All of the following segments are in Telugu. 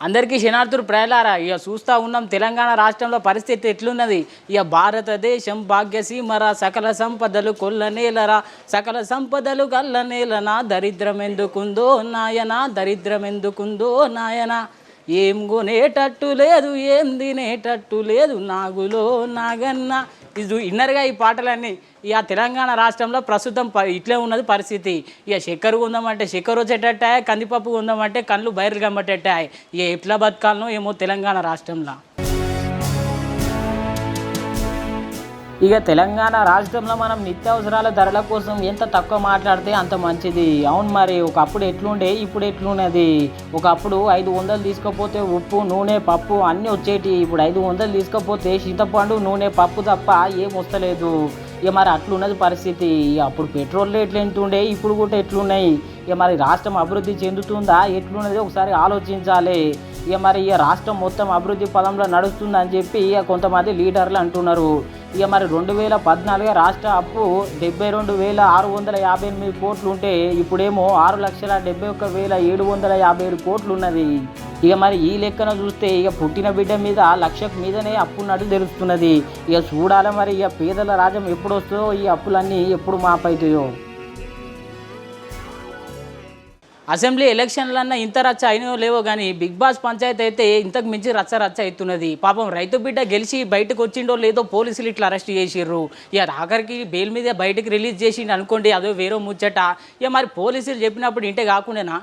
అందరికీ శనార్థుడు ప్రయలారా? ఇక చూస్తూ ఉన్నాం తెలంగాణ రాష్ట్రంలో పరిస్థితి ఎట్లున్నది? ఇక భారతదేశం భాగ్యసీమరా సకల సంపదలు కొల్లనేలరా సకల సంపదలు కల్లనేలనా దరిద్రం ఎందుకుందో నాయనా? దరిద్రం ఎందుకుందో నాయనా? ఏం కొనేటట్టు లేదు ఏం తినేటట్టు లేదు నాగులో నాగన్న. ఇది ఇన్నర్గా ఈ పాటలన్నీ. ఇక తెలంగాణ రాష్ట్రంలో ప్రస్తుతం ప- ఇట్లే ఉన్నది పరిస్థితి. ఇక చక్కెర ఉందామంటే చక్కెర వచ్చేటట్టాయి కందిపప్పు ఉందామంటే కళ్ళు బయలు కమ్మటట్టాయి ఇక ఎట్లా బతకాలను ఏమో తెలంగాణ రాష్ట్రంలో. ఇక తెలంగాణ రాష్ట్రంలో మనం నిత్యావసరాల ధరల కోసం ఎంత తక్కువ మాట్లాడితే అంత మంచిది. అవును మరి ఒకప్పుడు ఎట్లుండే ఇప్పుడు ఎట్లున్నది? ఒకప్పుడు ఐదు వందలు తీసుకపోతే ఉప్పు నూనె పప్పు అన్నీ వచ్చేటి ఇప్పుడు ఐదు వందలు తీసుకపోతే సీతపండు నూనె పప్పు తప్ప ఏం వస్తలేదు. ఇక మరి అట్లున్నది పరిస్థితి. అప్పుడు పెట్రోల్ రేట్లు ఎంతుండే? ఇప్పుడు కూడా ఎట్లున్నాయి? ఇక మరి రాష్ట్రం అభివృద్ధి చెందుతుందా? ఎట్లున్నది? ఒకసారి ఆలోచించాలి. ఇక మరి ఇక రాష్ట్రం మొత్తం అభివృద్ధి పదంలో నడుస్తుందని చెప్పి ఇక కొంతమంది లీడర్లు అంటున్నారు. ఇక మరి రెండు వేల పద్నాలుగు రాష్ట్ర అప్పు డెబ్బై రెండు వేల ఆరు వందల యాభై ఎనిమిది కోట్లు ఉంటే ఇప్పుడేమో ఆరు లక్షల డెబ్బై ఒక్క వేల ఏడు వందల యాభై ఏడు కోట్లు ఉన్నది. ఇక మరి ఈ లెక్కన చూస్తే ఇక పుట్టిన బిడ్డ మీద లక్షకు మీదనే అప్పున్నట్టు తెలుస్తున్నది. ఇక చూడాలి మరి ఇక పేదల రాజ్యం ఎప్పుడు వస్తుందో ఈ అప్పులన్నీ ఎప్పుడు మాపైతాయో. అసెంబ్లీ ఎలక్షన్లన్నా ఇంత రచ్చ అయినో లేవో కానీ బిగ్ బాస్ పంచాయతీ అయితే ఇంతకు మించి రచ్చ రచ్చ అవుతున్నది. పాపం రైతు బిడ్డ గెలిచి బయటకు వచ్చిండో లేదో పోలీసులు ఇట్లా అరెస్ట్ చేసిర్రు. ఇక ఆఖరికి బెయిల్ మీద బయటకు రిలీజ్ చేసిండు అనుకోండి అదో వేరే ముచ్చట. ఇక మరి పోలీసులు చెప్పినప్పుడు ఇంటే కాకుండానా?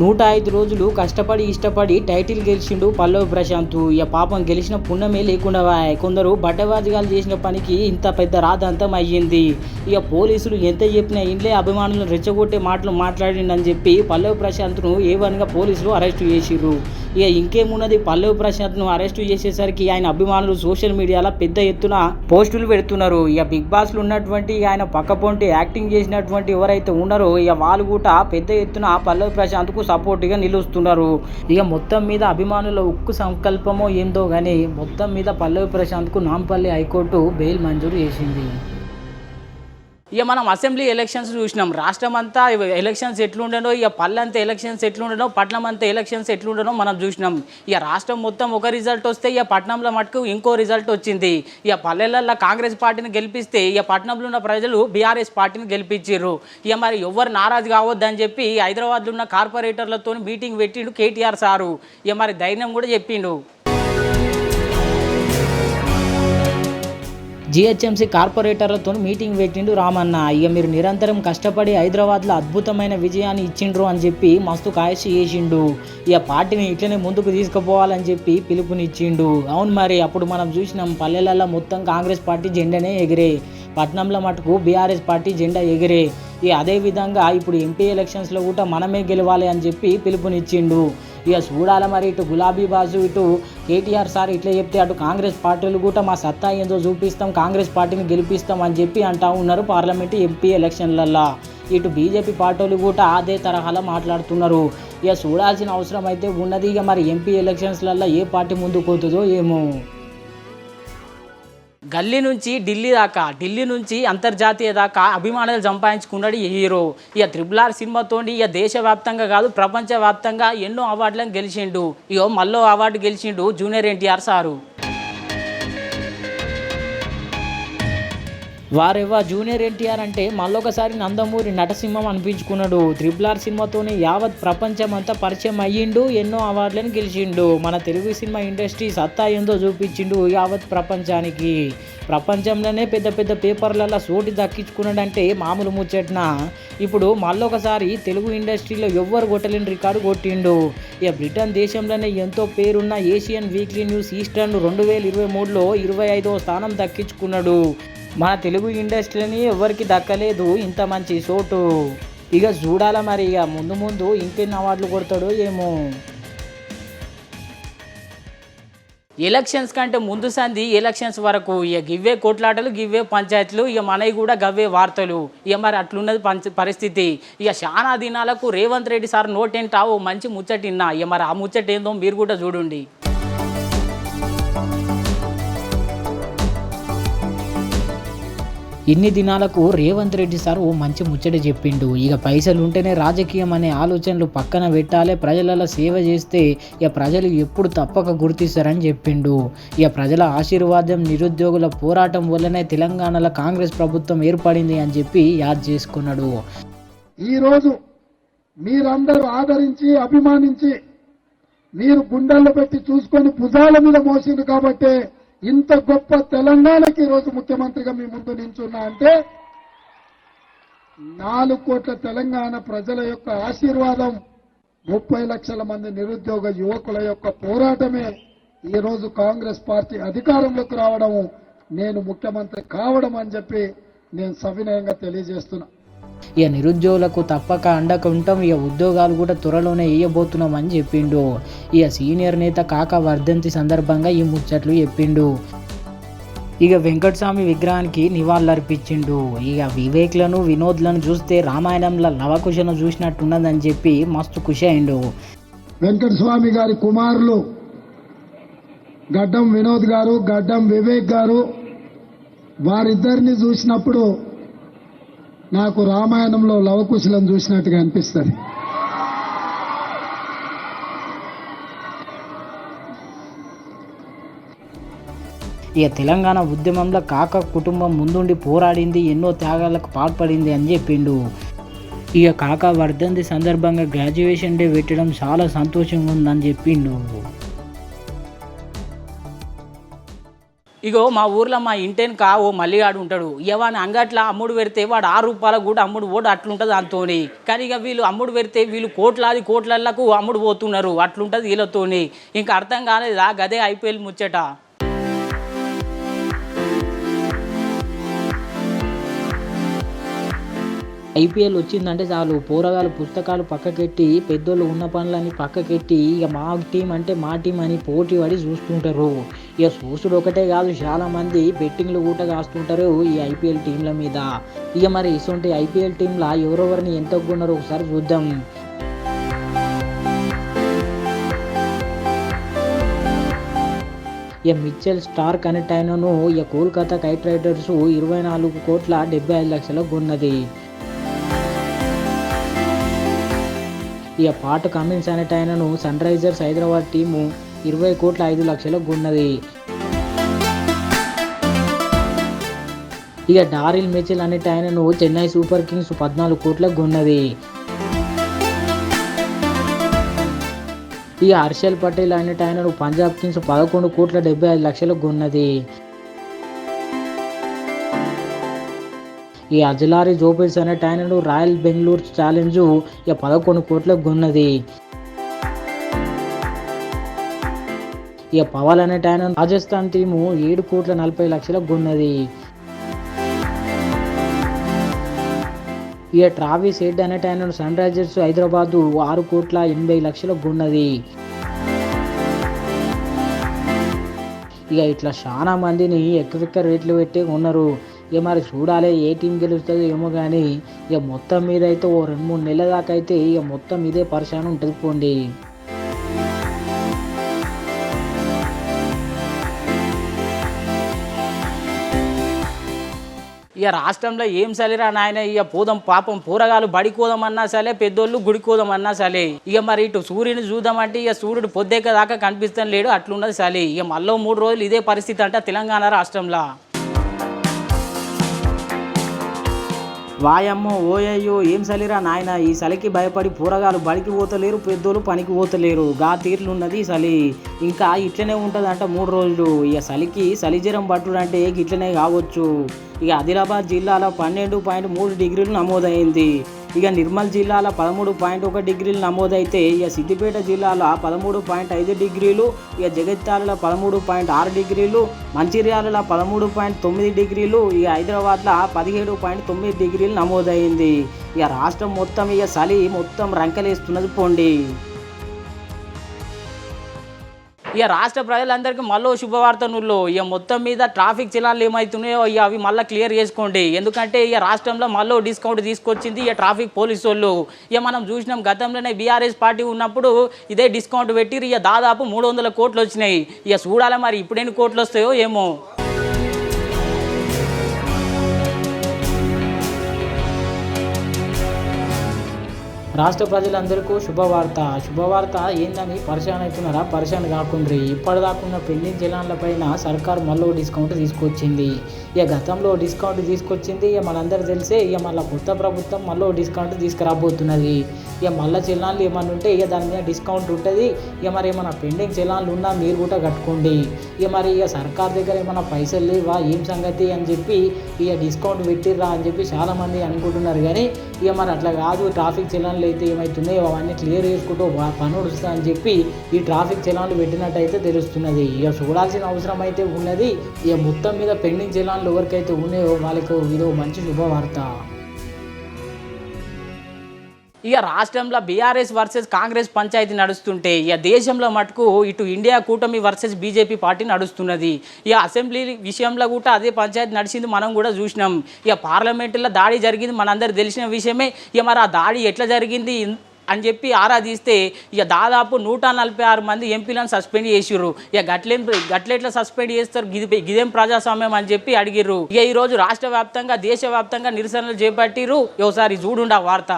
నూట ఐదు రోజులు కష్టపడి ఇష్టపడి టైటిల్ గెలిచిండు పల్లవి ప్రశాంత్. ఇక పాపం గెలిచిన పుణ్యమే లేకుండా కొందరు బట్టవాజిగాలు చేసిన పనికి ఇంత పెద్ద రాదంతం అయ్యింది. ఇక పోలీసులు ఎంత చెప్పినా ఇండ్లే అభిమానులను రెచ్చగొట్టే మాటలు మాట్లాడిండని చెప్పి పల్లవి ప్రశాంత్ను ఏవనిగా పోలీసులు అరెస్టు చేసిర్రు. ఇక ఇంకేమున్నది? పల్లవి ప్రశాంత్ను అరెస్టు చేసేసరికి ఆయన అభిమానులు సోషల్ మీడియాలో పెద్ద ఎత్తున పోస్టులు పెడుతున్నారు. ఇక బిగ్ బాస్లో ఉన్నటువంటి ఆయన పక్కపొంటి యాక్టింగ్ చేసినటువంటి ఎవరైతే ఉన్నారో ఇక వాళ్ళు కూడా పెద్ద ఎత్తున పల్లవి ప్రశాంత్కు సపోర్ట్గా నిలుస్తున్నారు. ఇక మొత్తం మీద అభిమానుల ఉక్కు సంకల్పమో ఏందో కానీ మొత్తం మీద పల్లవి ప్రశాంత్కు నాంపల్లి హైకోర్టు బెయిల్ మంజూరు చేసింది. ఇక మనం అసెంబ్లీ ఎలక్షన్స్ చూసినాం. రాష్ట్రం అంతా ఎలక్షన్స్ ఎట్లుండనో ఇక పల్లెంతా ఎలక్షన్స్ ఎట్లుండనో పట్నం అంతా ఎలక్షన్స్ ఎట్లుండనో మనం చూసినాం. ఇక రాష్ట్రం మొత్తం ఒక రిజల్ట్ వస్తే ఇక పట్నంలో మటుకు ఇంకో రిజల్ట్ వచ్చింది. ఇక పల్లెలలో కాంగ్రెస్ పార్టీని గెలిపిస్తే ఇక పట్నంలో ఉన్న ప్రజలు బీఆర్ఎస్ పార్టీని గెలిపించారు ఇక మరి ఎవరు నారాజు కావద్దని చెప్పి హైదరాబాద్లో ఉన్న కార్పొరేటర్లతో మీటింగ్ పెట్టిండు కేటీఆర్ సారు. ఇక మరి ధైర్యం కూడా చెప్పిండు. జిహెచ్ఎంసీ కార్పొరేటర్లతో మీటింగ్ పెట్టిండు రామన్న. ఇక మీరు నిరంతరం కష్టపడి హైదరాబాద్లో అద్భుతమైన విజయాన్ని ఇచ్చిండ్రు అని చెప్పి మస్తు కాయష్ చేసిండు. ఇక పార్టీని ఇట్లనే ముందుకు తీసుకుపోవాలని చెప్పి పిలుపునిచ్చిండు. అవును మరి అప్పుడు మనం చూసినాం పల్లెలలో మొత్తం కాంగ్రెస్ పార్టీ జెండానే ఎగిరే. పట్నంలో మటుకు బీఆర్ఎస్ పార్టీ జెండా ఎగిరే. ఇక అదే విధంగా ఇప్పుడు ఎంపీ ఎలక్షన్స్లో కూడా మనమే గెలవాలి అని చెప్పి పిలుపునిచ్చిండు. ఇక చూడాలి మరి ఇటు గులాబీ బాజు ఇటు కేటీఆర్ సార్ ఇట్లా చెప్తే అటు కాంగ్రెస్ పార్టీలు కూడా మా సత్తా ఏందో చూపిస్తాం కాంగ్రెస్ పార్టీని గెలిపిస్తాం అని చెప్పి అంటా ఉన్నారు పార్లమెంటు ఎంపీ ఎలక్షన్లల్లో. ఇటు బీజేపీ పార్టీలు కూడా అదే తరహాలో మాట్లాడుతున్నారు. ఇక చూడాల్సిన అవసరం అయితే ఉన్నది. ఇక మరి ఎంపీ ఎలక్షన్స్లల్లో ఏ పార్టీ ముందుకు పోతుందో ఏమో. గల్లీ నుంచి ఢిల్లీ దాకా ఢిల్లీ నుంచి అంతర్జాతీయ దాకా అభిమానులు సంపాదించుకున్నాడు ఈ హీరో. ఇక త్రిబుల్ ఆర్ సినిమాతోని ఇక దేశవ్యాప్తంగా కాదు ప్రపంచవ్యాప్తంగా ఎన్నో అవార్డులను గెలిచిండు. ఇగో మళ్ళీ అవార్డు గెలిచిండు జూనియర్ ఎన్టీఆర్ సారు. వారెవ్వ జూనియర్ ఎన్టీఆర్ అంటే మళ్ళొకసారి నందమూరి నటసింహం అనిపించుకున్నాడు. త్రిబుల్ ఆర్ సినిమాతోనే యావత్ ప్రపంచం అంతా పరిచయం అయ్యిండు ఎన్నో అవార్డులను గెలిచిండు. మన తెలుగు సినిమా ఇండస్ట్రీ సత్తా ఏందో చూపించిండు యావత్ ప్రపంచానికి. ప్రపంచంలోనే పెద్ద పెద్ద పేపర్లలో సోటి దక్కించుకున్నాడంటే మామూలు ముచ్చట్న? ఇప్పుడు మళ్ళొకసారి తెలుగు ఇండస్ట్రీలో ఎవ్వరు కొట్టలేని రికార్డు కొట్టిండు. ఇక బ్రిటన్ దేశంలోనే ఎంతో పేరున్న ఏషియన్ వీక్లీ న్యూస్ ఈస్టర్న్ రెండు వేల ఇరవై మూడులో ఇరవై ఐదవ స్థానం దక్కించుకున్నాడు. మన తెలుగు ఇండస్ట్రీని ఎవరికి దక్కలేదు ఇంత మంచి చోటు. ఇక చూడాల మరి ఇక ముందు ముందు ఇంకెన్ని అవార్డులు కొడతాడో ఏమో. ఎలక్షన్స్ కంటే ముందు సంది ఎలక్షన్స్ వరకు ఇక గివ్వే కొట్లాటలు గివ్వే పంచాయతీలు ఇక మనవి కూడా గవ్వే వార్తలు. ఇక మరి అట్లున్నది పంచ పరిస్థితి. ఇక చాలా దినాలకు రేవంత్ రెడ్డి సార్ నోటేంటా ఓ మంచి ముచ్చటిన్నా. ఇక మరి ఆ ముచ్చట ఏందో మీరు కూడా చూడండి. ఇన్ని దినాలకు రేవంత్ రెడ్డి సార్ ఓ మంచి ముచ్చట చెప్పిండు. ఇక పైసలు ఉంటేనే రాజకీయం అనే ఆలోచనలు పక్కన పెట్టాలి ప్రజలలో సేవ చేస్తే ఇక ప్రజలు ఎప్పుడు తప్పక గుర్తిస్తారని చెప్పిండు. ఇక ప్రజల ఆశీర్వాదం నిరుద్యోగుల పోరాటం వల్లనే తెలంగాణలో కాంగ్రెస్ ప్రభుత్వం ఏర్పడింది అని చెప్పి యాద్ చేసుకున్నాడు. ఈరోజు మీరందరూ ఆదరించి అభిమానించి మీరు గుండెల్లో పెట్టి చూసుకొని భుజాల మీద మోసింది కాబట్టే ఇంత గొప్ప తెలంగాణకి ఈరోజు ముఖ్యమంత్రిగా మీ ముందు నించున్నా అంటే నాలుగు కోట్ల తెలంగాణ ప్రజల యొక్క ఆశీర్వాదం ముప్పై లక్షల మంది నిరుద్యోగ యువకుల యొక్క పోరాటమే ఈరోజు కాంగ్రెస్ పార్టీ అధికారంలోకి రావడము. నేను ముఖ్యమంత్రి కావడం అని చెప్పి నేను సవినయంగా తెలియజేస్తున్నా. ఇక నిరుద్యోగులకు తప్పక అండక ఉంటాం. ఇక ఉద్యోగాలు కూడా త్వరలోనే వేయబోతున్నామని చెప్పిండు. ఇక సీనియర్ నేత కాక వర్ధంతి సందర్భంగా ఈ ముచ్చట్లు చెప్పిండు. ఇక వెంకటస్వామి విగ్రహానికి నివాళులర్పించిండు. ఇక వివేక్లను వినోద్లను చూస్తే రామాయణంలో లవకుశను చూసినట్టున్నదని చెప్పి మస్తు ఖుషి అయిండు. వెంకటస్వామి గారి కుమారులు గడ్డం వినోద్ గారు గడ్డం వివేక్ గారు వారిద్దరిని చూసినప్పుడు నాకు రామాయణంలో లవకుశలం చూసినట్టుగా అనిపిస్తుంది. ఇక తెలంగాణ ఉద్యమంలో కాక కుటుంబం ముందుండి పోరాడింది ఎన్నో త్యాగాలకు పాల్పడింది అని చెప్పిండు. ఇక కాక వర్ధంతి సందర్భంగా గ్రాడ్యుయేషన్ డే పెట్టడం చాలా సంతోషంగా ఉందని చెప్పిండు. ఇగో మా ఊర్లో మా ఇంటెన్ కా ఓ మల్లిగాడు ఉంటాడు. ఇవాని అంగట్ల అమ్ముడు పెడితే వాడు ఆరు రూపాయలకు కూడా అమ్ముడు పోడు అట్లుంటుంది అంతోని కానీ ఇక వీళ్ళు అమ్ముడు పెడితే వీళ్ళు కోట్లాది కోట్లకు అమ్ముడు పోతున్నారు అట్లుంటుంది వీళ్ళతోని. ఇంకా అర్థం కాలేదా? గదే ఐపీఎల్ ముచ్చట. ఐపీఎల్ వచ్చిందంటే చాలు. పోరగాలు పుస్తకాలు పక్కకెట్టి పెద్దోళ్ళు ఉన్న పనులని పక్కకెట్టి ఇక మా టీం అంటే మా టీం అని పోటీ పడి చూస్తుంటారు. ఇక చూసుడు ఒకటే కాదు చాలామంది బెట్టింగ్లు కూడా కాస్తుంటారు ఈ ఐపీఎల్ టీంల మీద. ఇక మరి ఇటువంటి ఐపీఎల్ టీంలో ఎవరెవరిని ఎంత ఉన్నారో ఒకసారి చూద్దాం. ఇక మిచ్చెల్ స్టార్ కనెక్ట్ అయినను ఇక కోల్కతా కైట్ రైడర్స్ ఇరవై నాలుగు కోట్ల డెబ్బై ఐదు లక్షలకు కొన్నది ఇక పాట కమిన్స్ అనే ఆయనను సన్ రైజర్స్ హైదరాబాద్ టీము ఇరవై కోట్ల ఐదు లక్షలకు ఉన్నది ఇక డారిల్ మిచిల్ అనే ఆయనను చెన్నై సూపర్ కింగ్స్ పద్నాలుగు కోట్లకు ఉన్నది ఇక హర్షల్ పటేల్ అనే ఆయనను పంజాబ్ కింగ్స్ పదకొండు కోట్ల డెబ్బై ఐదు లక్షలకు ఉన్నది ఈ అజలారి జోపెల్స్ అనే ఆయనను రాయల్ బెంగళూరు ఛాలెంజ్ ఇక పదకొండు కోట్లకు కొన్నది ఇక పవల్ అనే ఆయన రాజస్థాన్ టీము ఏడు కోట్ల నలభై లక్షలకు కొన్నది ఇక ట్రావిస్ హెడ్ అనే ఆయన సన్ రైజర్స్ హైదరాబాద్ ఆరు కోట్ల ఎనభై లక్షలకు కొన్నది ఇక ఇట్లా చాలా మందిని ఎక్కువ రేట్లు పెట్టి ఉన్నారు. ఇక మరి చూడాలి ఏ టీం గెలుస్తుందో ఏమో కానీ ఇక మొత్తం మీద అయితే ఓ రెండు మూడు నెలల దాకా అయితే ఇక మొత్తం ఇదే పరిశానం ఉంటుంది పోండి. ఇక రాష్ట్రంలో ఏం సలేరా నాయన? ఇక పోదాం పాపం పూరగాలు బడికి పోదామన్నా సరే పెద్దోళ్ళు గుడికి పోదామన్నా సరే ఇక మరి ఇటు సూర్యుని చూద్దామంటే ఇక సూర్యుడు పొద్దేక దాకా కనిపిస్తాను లేడు అట్లున్నది సలే. ఇక మళ్ళీ మూడు రోజులు ఇదే పరిస్థితి అంట తెలంగాణ రాష్ట్రంలో. వాయమ్మో ఓయయ్యో ఏం సలిరా నాయన? ఈ చలికి భయపడి పూరగాలు బడికి పోతలేరు పెద్దోళ్ళు పనికి పోతలేరు. గా తీర్లు ఉన్నది చలి ఇంకా ఇట్లనే ఉంటుందంట మూడు రోజులు. ఇక చలికి చలిజ్వరం పట్టుడంటే ఇట్లనే కావచ్చు. ఇక ఆదిలాబాద్ జిల్లాలో పన్నెండు పాయింట్ మూడు డిగ్రీలు నమోదైంది. ఇక నిర్మల్ జిల్లాలో పదమూడు పాయింట్ ఒక డిగ్రీలు నమోదైతే ఇక సిద్దిపేట జిల్లాలో పదమూడు పాయింట్ ఐదు డిగ్రీలు ఇక జగిత్యాలలో పదమూడు పాయింట్ ఆరు డిగ్రీలు మంచిర్యాలలో పదమూడు పాయింట్ తొమ్మిది డిగ్రీలు ఇక హైదరాబాద్లో పదిహేడు పాయింట్ తొమ్మిది డిగ్రీలు నమోదైంది. ఇక రాష్ట్రం మొత్తం ఇక చలి మొత్తం రంకలేస్తున్నది పోండి. ఇక రాష్ట్ర ప్రజలందరికీ మళ్ళీ శుభవార్త ఇక మొత్తం మీద ట్రాఫిక్ చిలాలు ఏమవుతున్నాయో ఇక అవి మళ్ళీ క్లియర్ చేసుకోండి. ఎందుకంటే ఇక రాష్ట్రంలో మళ్ళీ డిస్కౌంట్ తీసుకొచ్చింది ఇక ట్రాఫిక్ పోలీసు వాళ్ళు ఇక మనం చూసినాం గతంలోనే బీఆర్ఎస్ పార్టీ ఉన్నప్పుడు ఇదే డిస్కౌంట్ పెట్టి ఇక దాదాపు మూడు వందల కోట్లు వచ్చినాయి. ఇక చూడాలి మరి ఇప్పుడు ఎన్ని కోట్లు వస్తాయో ఏమో. రాష్ట్ర ప్రజలందరికీ శుభవార్త. శుభవార్త ఏందని పరిశాన్ అవుతున్నారా? పరిశాన్ కాకుండా ఇప్పటిదాకున్న పెండింగ్ చలాన్లపైన సర్కార్ మళ్ళీ డిస్కౌంట్ తీసుకొచ్చింది. ఇక గతంలో డిస్కౌంట్ తీసుకొచ్చింది. ఇక మనందరూ తెలిసే ఇక మళ్ళీ కొత్త ప్రభుత్వం మళ్ళీ డిస్కౌంట్ తీసుకురాబోతున్నది. ఇక మళ్ళీ చలాన్లు ఏమన్నా ఉంటే ఇక దాని మీద డిస్కౌంట్ ఉంటుంది. ఇక మరి ఏమైనా పెండింగ్ చెలాన్లు ఉన్నా మీరు కూడా కట్టుకోండి. ఇక మరి ఇక సర్కార్ దగ్గర ఏమైనా పైసలు లేవా? ఏం సంగతి అని చెప్పి ఇక డిస్కౌంట్ పెట్టిర్రా అని చెప్పి చాలామంది అనుకుంటున్నారు. కానీ ఇక మరి అట్లా కాదు. ట్రాఫిక్ చలాన్లు అయితే ఏమవుతున్నాయో అవన్నీ క్లియర్ చేసుకుంటూ పని నడుస్తా అని చెప్పి ఈ ట్రాఫిక్ చలాన్లు పెట్టినట్టయితే తెలుస్తున్నది. ఇక చూడాల్సిన అవసరం అయితే ఉన్నది. ఇక మొత్తం మీద పెండింగ్ చలాన్లు ఎవరికైతే ఉన్నాయో వాళ్ళకు ఇదో మంచి శుభవార్త. ఇక రాష్ట్రంలో బీఆర్ఎస్ వర్సెస్ కాంగ్రెస్ పంచాయతీ నడుస్తుంటే ఇక దేశంలో మటుకు ఇటు ఇండియా కూటమి వర్సెస్ బీజేపీ పార్టీ నడుస్తున్నది. ఇక అసెంబ్లీ విషయంలో కూడా అదే పంచాయతీ నడిచింది మనం కూడా చూసినాం. ఇక పార్లమెంటులో దాడి జరిగింది మనందరు తెలిసిన విషయమే. ఇక మరి ఆ దాడి ఎట్లా జరిగింది అని చెప్పి ఆరాధిస్తే ఇక దాదాపు నూట నలభై ఆరు మంది ఎంపీలను సస్పెండ్ చేసిర్రు. ఇక గట్లేం గట్లెట్లా సస్పెండ్ చేస్తారు? గిది గిదేం ప్రజాస్వామ్యం అని చెప్పి అడిగిర్రు. ఇక ఈరోజు రాష్ట్ర వ్యాప్తంగా దేశవ్యాప్తంగా నిరసనలు చేపట్టిర్రు. ఒకసారి చూడుండ వార్త.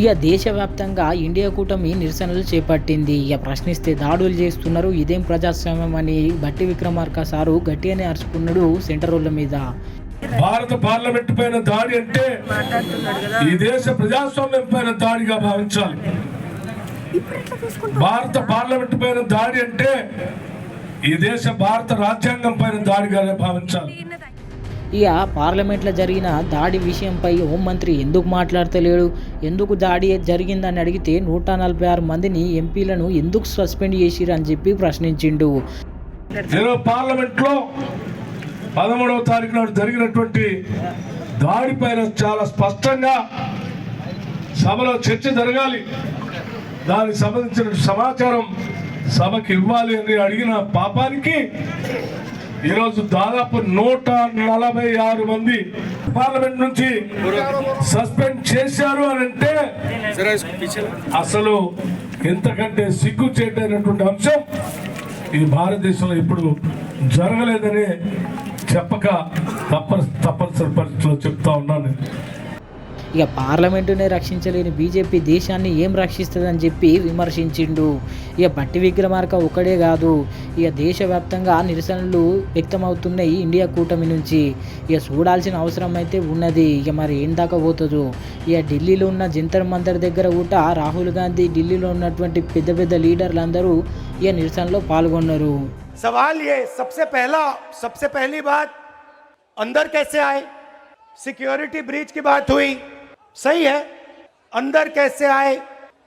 ఇక దేశవ్యాప్తంగా ఇండియా కూటమి నిరసనలు చేపట్టింది. ఇక ప్రశ్నిస్తే దాడులు చేస్తున్నారు. ఇదేం ప్రజాస్వామ్యం అని బట్టి విక్రమార్క సారు గట్టిగానే అరుచుకున్నాడు సెంటర్ రోడ్ల మీద. భారత పార్లమెంట్ పైన దాడి అంటే ఈ దేశ ప్రజాస్వామ్యం పైన దాడిగా భావించాలి. భారత పార్లమెంట్ పైన దాడి అంటే ఈ దేశ భారత రాజ్యాంగం పైన దాడిగా భావించాలి. ఇక పార్లమెంట్లో జరిగిన దాడి విషయంపై హోంమంత్రి ఎందుకు మాట్లాడతలేడు? ఎందుకు దాడి జరిగిందని అడిగితే నూట నలభై ఆరు మందిని ఎంపీలను ఎందుకు సస్పెండ్ చేసిరు అని చెప్పి ప్రశ్నించిండు. పార్లమెంట్లో పదమూడవ తారీఖు నాడు జరిగినటువంటి దాడిపైన చాలా స్పష్టంగా సభలో చర్చ జరగాలి. దానికి సంబంధించిన సమాచారం సభకి ఇవ్వాలి అని అడిగిన పాపానికి ఈరోజు దాదాపు నూట నలభై ఆరు మంది పార్లమెంట్ నుంచి సస్పెండ్ చేశారు అని అంటే అసలు ఎంతకంటే సిగ్గు చేయటైనటువంటి అంశం ఈ భారతదేశంలో ఇప్పుడు జరగలేదని చెప్పక తప్ప తప్పనిసరి పరిస్థితిలో చెప్తా ఉన్నాను. ఇక పార్లమెంటునే రక్షించలేని బీజేపీ దేశాన్ని ఏం రక్షిస్తుందని చెప్పి విమర్శించిండు ఇక బట్టి విక్రమార్క ఒక్కడే కాదు ఇక దేశవ్యాప్తంగా నిరసనలు వ్యక్తమవుతున్నాయి ఇండియా కూటమి నుంచి ఇక చూడాల్సిన అవసరం అయితే ఉన్నది ఇక మరి ఏం దాకా పోతుందో ఇక ఢిల్లీలో ఉన్న జంతర్ మంతర్ దగ్గర కూడా రాహుల్ గాంధీ ఢిల్లీలో ఉన్నటువంటి పెద్ద పెద్ద లీడర్లందరూ ఇక నిరసనలో పాల్గొన్నారు सवाल ये सबसे पहला सबसे पहली बात अंदर कैसे आए सिक्योरिटी ब्रीच की बात हुई सही है अंदर कैसे आए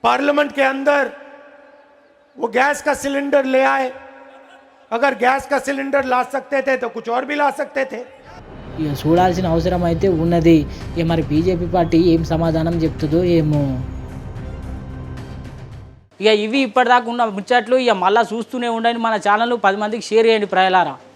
पार्लियामेंट के अंदर वो गैस का सिलेंडर ले आए अगर गैस का सिलेंडर ला सकते थे तो कुछ और भी ला सकते थे ఇక చూడాల్సిన అవసరం అయితే ఉన్నది ఇక మరి బీజేపీ పార్టీ ఏం సమాధానం చెప్తుందో ఏమో ఇక ఇవి ఇప్పటిదాకా ఉన్న ముచ్చట్లు ఇక మళ్ళీ చూస్తూనే ఉండండి మన ఛానల్ పది మందికి షేర్ చేయండి ప్రజలారా